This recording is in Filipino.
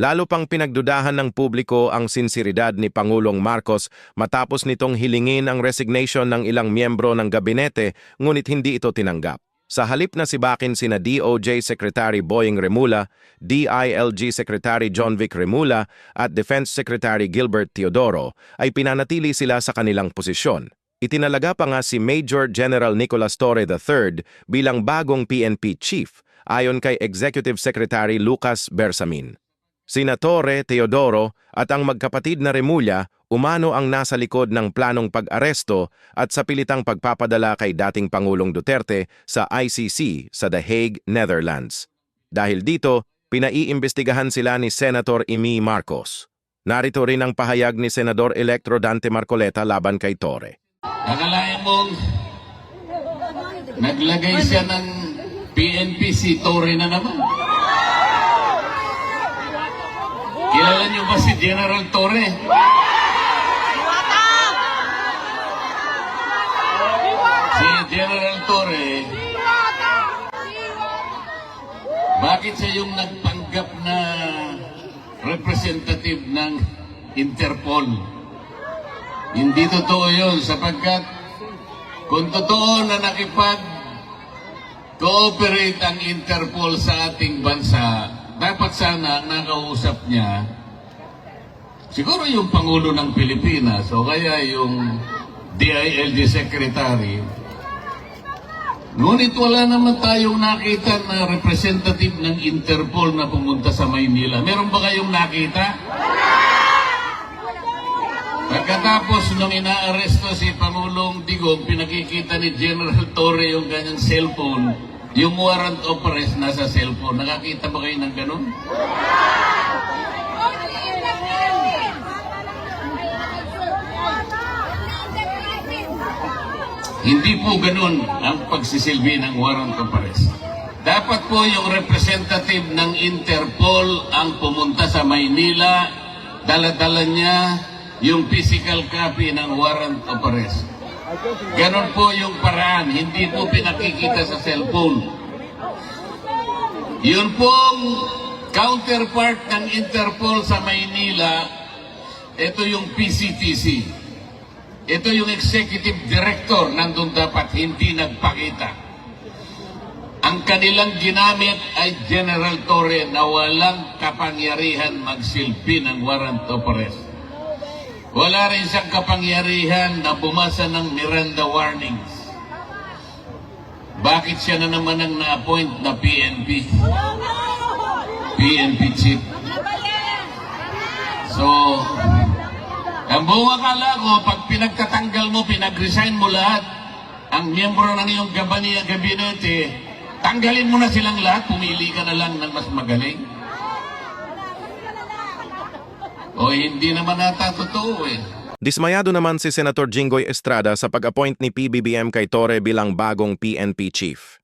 Lalo pang pinagdudahan ng publiko ang sinsiridad ni Pangulong Marcos matapos nitong hilingin ang resignation ng ilang miyembro ng gabinete ngunit hindi ito tinanggap. Sa halip na sibakin sina DOJ Secretary Boying Remula, DILG Secretary John Vic Remula at Defense Secretary Gilbert Teodoro ay pinanatili sila sa kanilang posisyon. Itinalaga pa nga si Major General Nicolas Torre III bilang bagong PNP chief ayon kay Executive Secretary Lucas Bersamin. Sina Torre, Teodoro at ang magkapatid na Remulla umano ang nasa likod ng planong pag-aresto at sa pilitang pagpapadala kay dating Pangulong Duterte sa ICC sa The Hague, Netherlands. Dahil dito, pinaiimbestigahan sila ni Senator Imi Marcos. Narito rin ang pahayag ni Senador Electro Dante Marcoleta laban kay Torre. Akalain mong naglagay siya ng PNP si Torre na naman. Kilala niyo ba si General Torre? Si General Torre, bakit siya yung nagpanggap na representative ng Interpol? Hindi totoo yun sapagkat kung totoo na nakipag cooperate ang Interpol sa ating bansa, dapat sana ang nakausap niya siguro yung Pangulo ng Pilipinas o kaya yung DILG Secretary. Ngunit wala naman tayong nakita na representative ng Interpol na pumunta sa Maynila. Meron ba kayong nakita? Pagkatapos nung inaaresto si Pangulong Digong, pinakikita ni General Torre yung kanyang cellphone, yung warrant of arrest nasa cellphone. Nakakita ba kayo ng ganun? Hindi po ganun ang pagsisilbi ng warrant of arrest. Dapat po yung representative ng Interpol ang pumunta sa Maynila, dala-dala niya yung physical copy ng warrant of arrest. Ganon po yung paraan, hindi po pinakikita sa cellphone. Yun pong counterpart ng Interpol sa Maynila, ito yung PCTC. Ito yung executive director, nandun dapat hindi nagpakita. Ang kanilang ginamit ay General Torre na walang kapangyarihan magsilbi ng warrant of arrest. Wala rin siyang kapangyarihan na bumasa ng Miranda warnings. Bakit siya na naman ang na-appoint na PNP? PNP chief. So, ang buong akala ko, pag pinagtatanggal mo, pinag-resign mo lahat, ang miyembro ng iyong gabani gabinete, tanggalin mo na silang lahat, pumili ka na lang ng mas magaling. O hindi naman nata totoo eh. Dismayado naman si Senator Jinggoy Estrada sa pag-appoint ni PBBM kay Torre bilang bagong PNP chief.